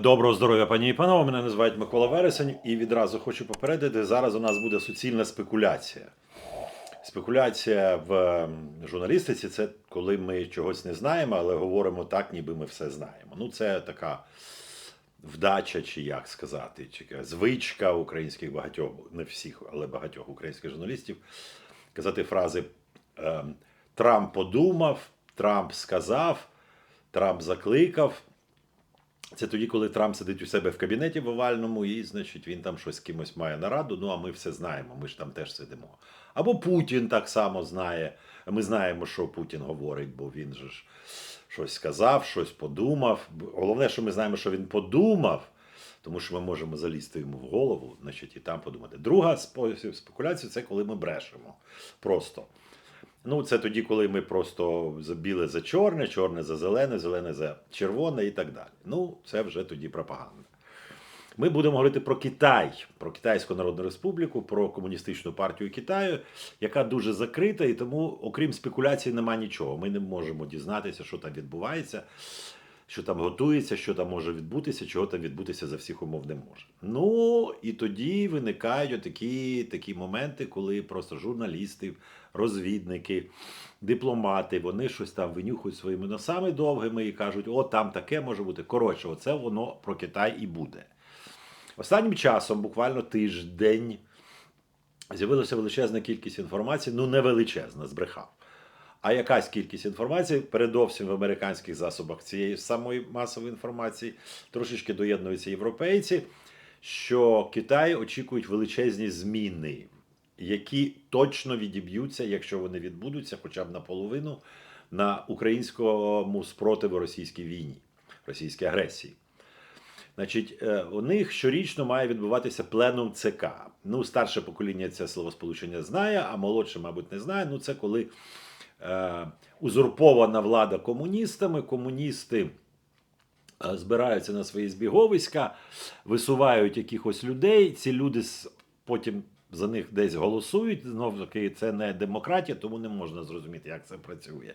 Доброго здоров'я, пані і панове. Мене називають Микола Вересень, і відразу хочу попередити. Зараз у нас буде суцільна спекуляція. Спекуляція в журналістиці це коли ми чогось не знаємо, але говоримо так, ніби ми все знаємо. Ну, це така вдача, чи як сказати, чи звичка українських багатьох, не всіх, але багатьох українських журналістів, казати фрази ем, Трамп подумав, Трамп сказав, Трамп закликав. Це тоді, коли Трамп сидить у себе в кабінеті в овальному, і, значить, він там щось з кимось має нараду. Ну а ми все знаємо, ми ж там теж сидимо. Або Путін так само знає. Ми знаємо, що Путін говорить, бо він же ж щось сказав, щось подумав. Головне, що ми знаємо, що він подумав, тому що ми можемо залізти йому в голову, значить, і там подумати. Друга спосіб спекуляції це коли ми брешемо. Просто. Ну, це тоді, коли ми просто за біле за чорне, чорне за зелене, зелене за червоне і так далі. Ну, це вже тоді пропаганда. Ми будемо говорити про Китай, про Китайську Народну Республіку, про комуністичну партію Китаю, яка дуже закрита, і тому, окрім спекуляцій, нема нічого. Ми не можемо дізнатися, що там відбувається, що там готується, що там може відбутися, чого там відбутися за всіх умов не може. Ну і тоді виникають такі, такі моменти, коли просто журналісти, розвідники, дипломати, вони щось там винюхують своїми носами довгими і кажуть, о, там таке може бути. Коротше, оце воно про Китай і буде. Останнім часом, буквально тиждень, з'явилася величезна кількість інформації, ну не величезна, збрехав. А якась кількість інформації, передовсім в американських засобах цієї самої масової інформації, трошечки доєднуються європейці, що Китай очікують величезні зміни, які точно відіб'ються, якщо вони відбудуться, хоча б наполовину, на українському спротиву російській війні, російській агресії. Значить, е, у них щорічно має відбуватися пленум ЦК. Ну, старше покоління це словосполучення знає, а молодше, мабуть, не знає. Ну, це коли узурпована влада комуністами, комуністи е, збираються на свої збіговиська, висувають якихось людей. Ці люди потім за них десь голосують. Знов таки, це не демократія, тому не можна зрозуміти, як це працює.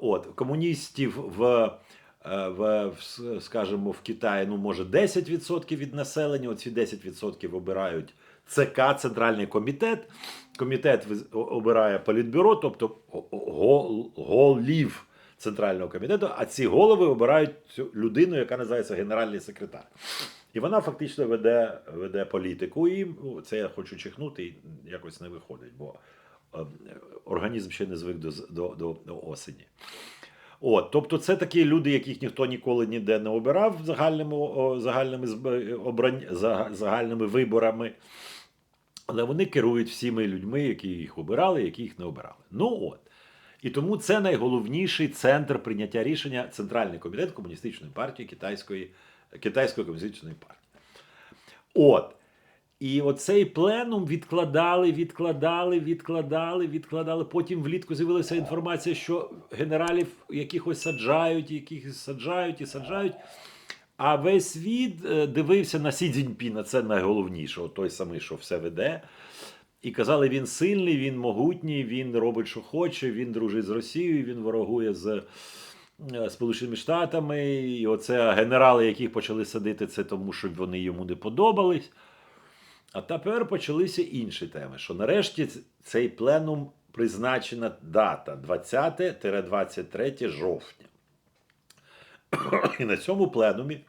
От, комуністів е, в, в, скажімо, в Китаї, ну, може, 10% від населення, оці 10% обирають ЦК, Центральний комітет. Комітет обирає політбюро, тобто го- го- голів Центрального комітету, а ці голови обирають цю людину, яка називається генеральний секретар. І вона фактично веде, веде політику. І ну, це я хочу чихнути, і якось не виходить, бо е, організм ще не звик до, до, до, осені. От, тобто, це такі люди, яких ніхто ніколи ніде не обирав загальними, загальними, загальними виборами. Але вони керують всіми людьми, які їх обирали, які їх не обирали. Ну от. І тому це найголовніший центр прийняття рішення Центральний комітет Комуністичної партії Китайської, Китайської комуністичної партії. От. І оцей пленум відкладали, відкладали, відкладали, відкладали. Потім влітку з'явилася інформація, що генералів якихось саджають, якихось саджають і саджають. А весь світ е, дивився на Сі Цзіньпіна, це найголовніше, той самий, що все веде. І казали, він сильний, він могутній, він робить, що хоче, він дружить з Росією, він ворогує з е, Сполученими Штатами. І оце генерали, яких почали садити, це тому, що вони йому не подобались. А тепер почалися інші теми, що нарешті цей пленум призначена дата 20-23 жовтня. І на цьому пленумі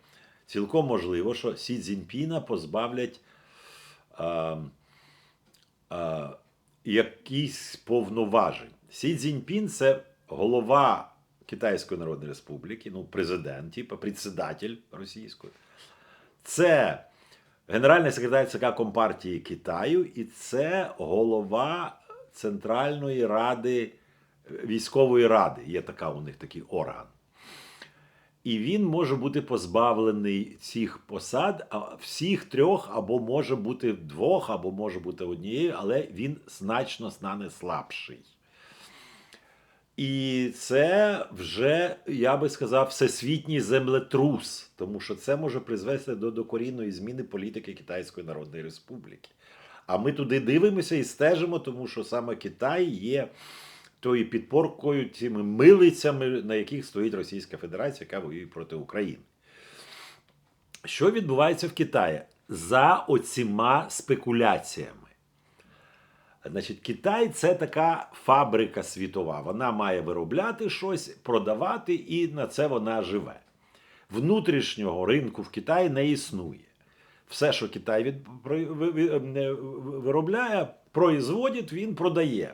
цілком можливо, що Сі Цзіньпіна позбавлять а, а, якісь повноважень. Сі Цзіньпін це голова Китайської Народної Республіки, ну, президент, типу, председатель російської. Це генеральний секретар ЦК Компартії Китаю, і це голова Центральної ради військової ради. Є така у них такий орган. І він може бути позбавлений цих посад, всіх трьох, або може бути двох, або може бути однією, але він значно стане слабший. І це вже, я би сказав, всесвітній землетрус, тому що це може призвести до докорінної зміни політики Китайської Народної Республіки. А ми туди дивимося і стежимо, тому що саме Китай є тою підпоркою, цими милицями, на яких стоїть Російська Федерація, яка воює проти України. Що відбувається в Китаї? За оціма спекуляціями. Значить, Китай це така фабрика світова. Вона має виробляти щось, продавати, і на це вона живе. Внутрішнього ринку в Китаї не існує. Все, що Китай від, е, виробляє, производить, він продає.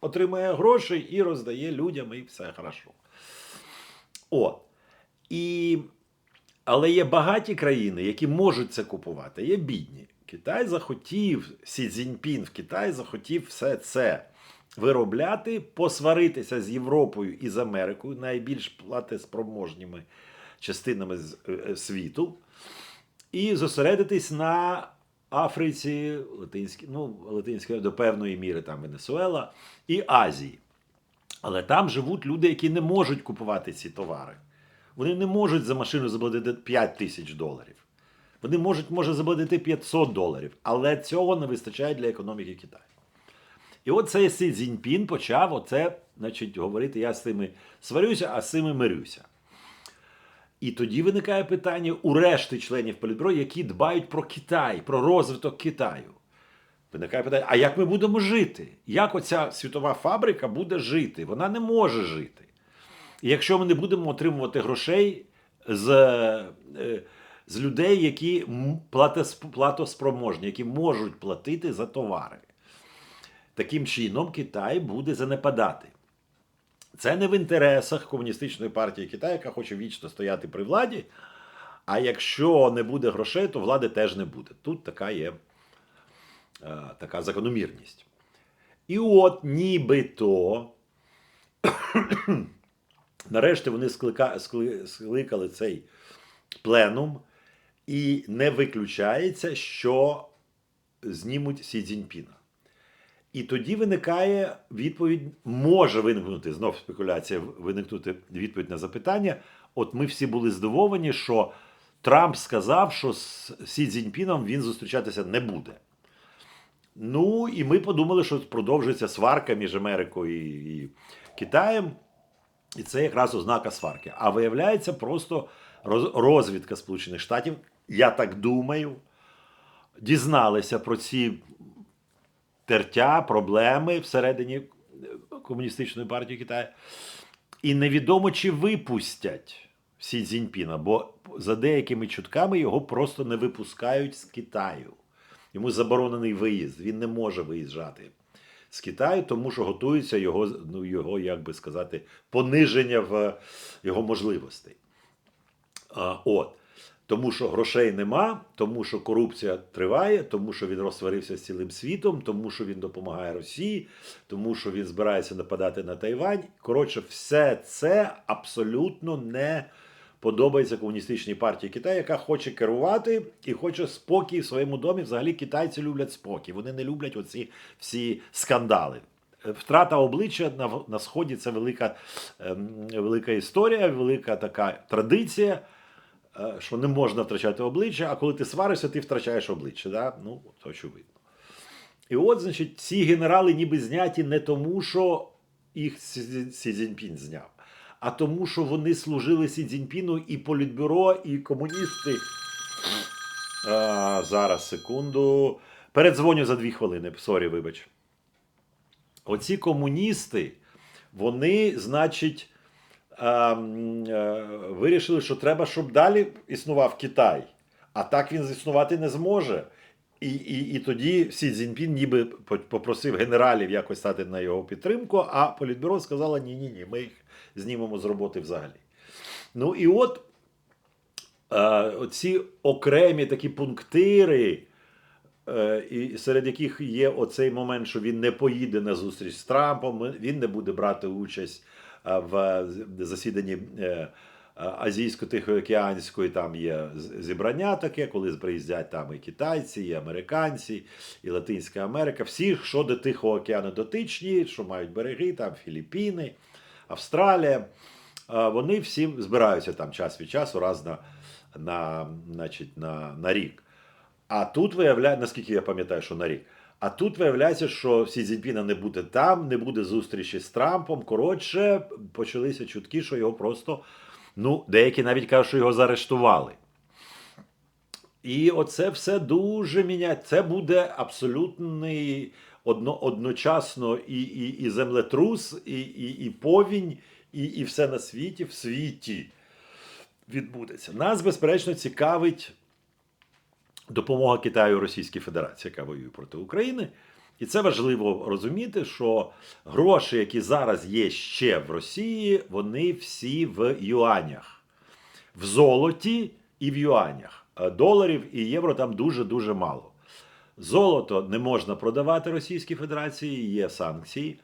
Отримує гроші і роздає людям, і все хорошо. От. І... Але є багаті країни, які можуть це купувати, є бідні. Китай захотів, Сі Цзіньпін в Китаї захотів все це виробляти, посваритися з Європою і з Америкою, найбільш платеспроможніми частинами е, світу, і зосередитись на Африці, Латинській, ну, Латинській до певної міри, там Венесуела і Азії. Але там живуть люди, які не можуть купувати ці товари. Вони не можуть за машину заплатити 5 тисяч доларів. Вони можуть, може заплатити 500 доларів, але цього не вистачає для економіки Китаю. І от цей Сі Цзіньпін почав оце, значить, говорити: я з цими сварюся, а з цими мирюся. І тоді виникає питання у решти членів Політбюро, які дбають про Китай, про розвиток Китаю. Виникає питання: а як ми будемо жити? Як оця світова фабрика буде жити? Вона не може жити. І якщо ми не будемо отримувати грошей з, е, з людей, які платоспроможні, які можуть платити за товари. Таким чином, Китай буде занепадати. Це не в інтересах комуністичної партії Китаю, яка хоче вічно стояти при владі. А якщо не буде грошей, то влади теж не буде. Тут така є е, така закономірність. І от нібито нарешті вони склика, скли, скликали цей пленум, і не виключається, що знімуть Сі Цзіньпіна. І тоді виникає відповідь, може виникнути знов спекуляція, виникнути відповідь на запитання. От ми всі були здивовані, що Трамп сказав, що з Сі Цзіньпіном він зустрічатися не буде. Ну і ми подумали, що продовжується сварка між Америкою і, і Китаєм. І це якраз ознака сварки. А виявляється, просто розвідка Сполучених Штатів, я так думаю, дізналися про ці тертя, проблеми всередині е, комуністичної партії Китаю. І невідомо, чи випустять Сі Цзіньпіна, бо за деякими чутками його просто не випускають з Китаю. Йому заборонений виїзд, він не може виїжджати з Китаю, тому що готується його, ну, його як би сказати, пониження в його можливостей. А, от. Тому що грошей нема, тому що корупція триває, тому що він розсварився з цілим світом, тому що він допомагає Росії, тому що він збирається нападати на Тайвань. Коротше, все це абсолютно не подобається комуністичній партії Китаю, яка хоче керувати і хоче спокій в своєму домі. Взагалі китайці люблять спокій. Вони не люблять оці всі скандали. Втрата обличчя на, на сході це велика, ем, велика історія, велика така традиція що не можна втрачати обличчя, а коли ти сваришся, ти втрачаєш обличчя. Да? Ну, це очевидно. І от, значить, ці генерали ніби зняті не тому, що їх Сі Цзіньпін зняв, а тому, що вони служили Сі Цзіньпіну і політбюро, і комуністи. А, зараз, секунду. Передзвоню за дві хвилини. Сорі, вибач. Оці комуністи, вони, значить, е, вирішили, що треба, щоб далі існував Китай. А так він існувати не зможе. І, і, і тоді Сі Цзіньпін ніби попросив генералів якось стати на його підтримку, а Політбюро сказало: ні, ні, ні, ми їх знімемо з роботи взагалі. Ну і от е, оці окремі такі пунктири, е, і серед яких є оцей момент, що він не поїде на зустріч з Трампом, він не буде брати участь е, в засіданні е, Азійсько-Тихоокеанської, там є зібрання таке, коли приїздять там і китайці, і американці, і Латинська Америка. Всі, що до Тихого океану дотичні, що мають береги, там Філіппіни, Австралія. Е, Вони всі збираються там час від часу, раз на, на, значить, на, на рік. А тут виявляється, наскільки я пам'ятаю, що на рік. А тут виявляється, що Сі Цзіньпіна не буде там, не буде зустрічі з Трампом. Коротше, почалися чутки, що його просто, ну, деякі навіть кажуть, що його заарештували. І оце все дуже міняє. Це буде абсолютний одно, одночасно і, і, і землетрус, і, і, і повінь, і, і все на світі, в світі відбудеться. Нас, безперечно, цікавить допомога Китаю Російській Федерації, яка воює проти України. І це важливо розуміти, що гроші, які зараз є ще в Росії, вони всі в юанях, в золоті і в юанях. Е, Доларів і євро там дуже-дуже мало. Золото не можна продавати Російській Федерації, є санкції.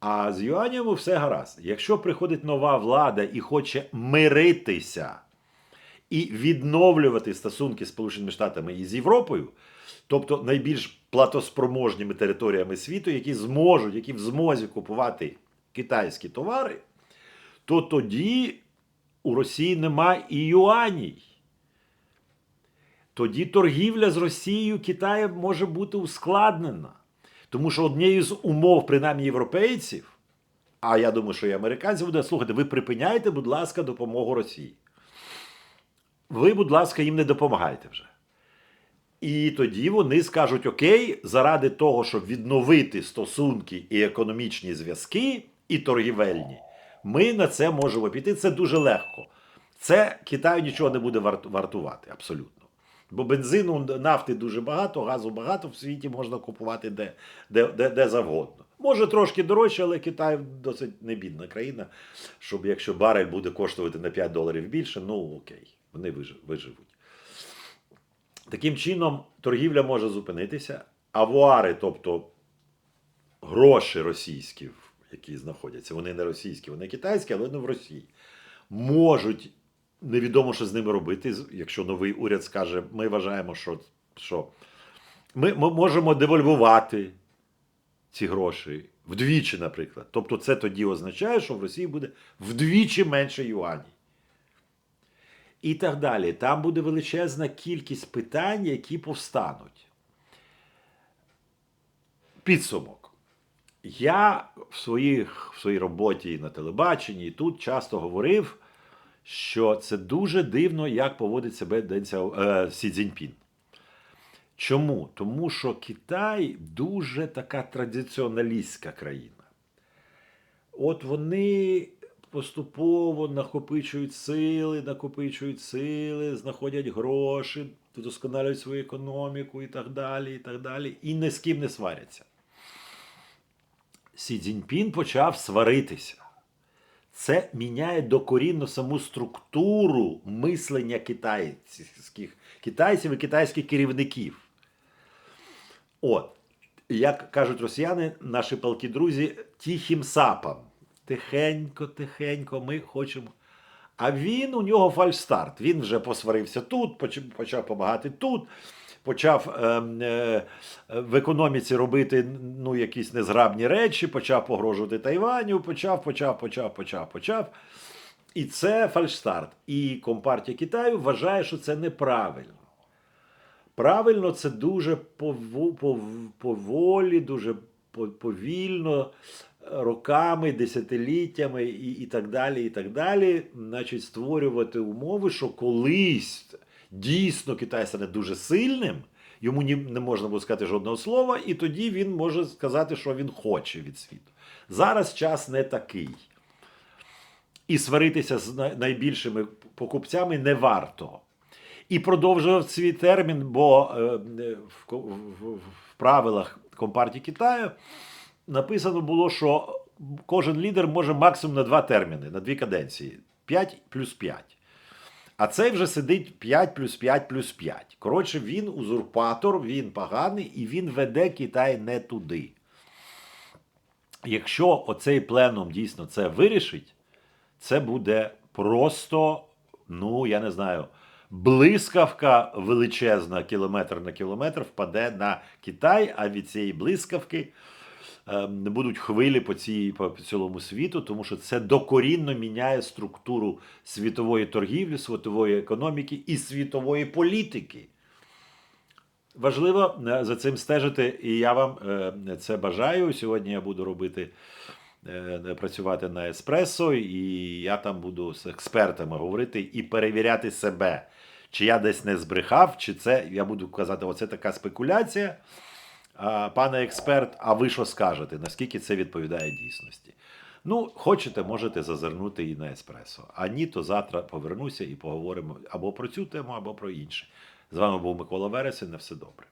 А з юанями все гаразд. Якщо приходить нова влада і хоче миритися і відновлювати стосунки з Сполученими Штатами і з Європою, тобто найбільш платоспроможними територіями світу, які зможуть, які в змозі купувати китайські товари, то тоді у Росії немає і юаній. Тоді торгівля з Росією Китаєм може бути ускладнена. Тому що однією з умов, принаймні європейців, а я думаю, що і американців буде слухати, ви припиняйте, будь ласка, допомогу Росії. Ви, будь ласка, їм не допомагайте вже. І тоді вони скажуть: Окей, заради того, щоб відновити стосунки і економічні зв'язки, і торгівельні, ми на це можемо піти. Це дуже легко. Це Китаю нічого не буде варт- вартувати, абсолютно. Бо бензину, нафти дуже багато, газу багато в світі можна купувати де, де, де, де завгодно. Може трошки дорожче, але Китай досить небідна країна, щоб якщо барель буде коштувати на 5 доларів більше, ну окей, вони виживуть. Таким чином, торгівля може зупинитися, авуари, тобто гроші російські, які знаходяться, вони не російські, вони китайські, але не в Росії, можуть невідомо, що з ними робити, якщо новий уряд скаже, ми вважаємо, що, що ми, ми можемо девальвувати ці гроші вдвічі, наприклад. Тобто, це тоді означає, що в Росії буде вдвічі менше юанів. І так далі. Там буде величезна кількість питань, які повстануть. Підсумок. Я в, своїх, в своїй роботі на телебаченні і тут часто говорив, що це дуже дивно, як поводить себе Ден е, Сі Цзіньпін. Чому? Тому що Китай дуже така традиціоналістська країна. От вони поступово накопичують сили, накопичують сили, знаходять гроші, вдосконалюють свою економіку і так далі, і так далі, і ні з ким не сваряться. Сі Цзіньпін почав сваритися. Це міняє докорінно саму структуру мислення китайських, китайців і китайських керівників. От, як кажуть росіяни, наші палкі друзі, тихим сапом. Тихенько, тихенько, ми хочемо. А він у нього фальстарт. Він вже посварився тут, почав допомагати тут, почав е, е, в економіці робити ну, якісь незграбні речі, почав погрожувати Тайваню, почав, почав, почав, почав, почав. І це фальстарт. І Компартія Китаю вважає, що це неправильно. Правильно, це дуже пово- пов- поволі, дуже повільно, роками, десятиліттями і, і так далі, і так далі, значить, створювати умови, що колись дійсно Китай стане дуже сильним, йому не можна буде сказати жодного слова, і тоді він може сказати, що він хоче від світу. Зараз час не такий. І сваритися з найбільшими покупцями не варто. І продовжував свій термін, бо е, в правилах Компартії Китаю написано було, що кожен лідер може максимум на два терміни, на дві каденції 5 плюс 5. А цей вже сидить 5 плюс 5 плюс 5. Коротше, він узурпатор, він поганий і він веде Китай не туди. Якщо оцей пленум дійсно це вирішить, це буде просто, ну я не знаю, блискавка величезна, кілометр на кілометр впаде на Китай, а від цієї блискавки не будуть хвилі по, цій, по цілому світу, тому що це докорінно міняє структуру світової торгівлі, світової економіки і світової політики. Важливо е, за цим стежити, і я вам е, це бажаю. Сьогодні я буду робити, е, працювати на еспресо, і я там буду з експертами говорити і перевіряти себе. чи я десь не збрехав, чи це я буду казати, оце така спекуляція. Пане експерт, а ви що скажете? Наскільки це відповідає дійсності? Ну, хочете, можете зазирнути і на еспресо. А ні, то завтра повернуся і поговоримо або про цю тему, або про інше. З вами був Микола Вересень. На все добре.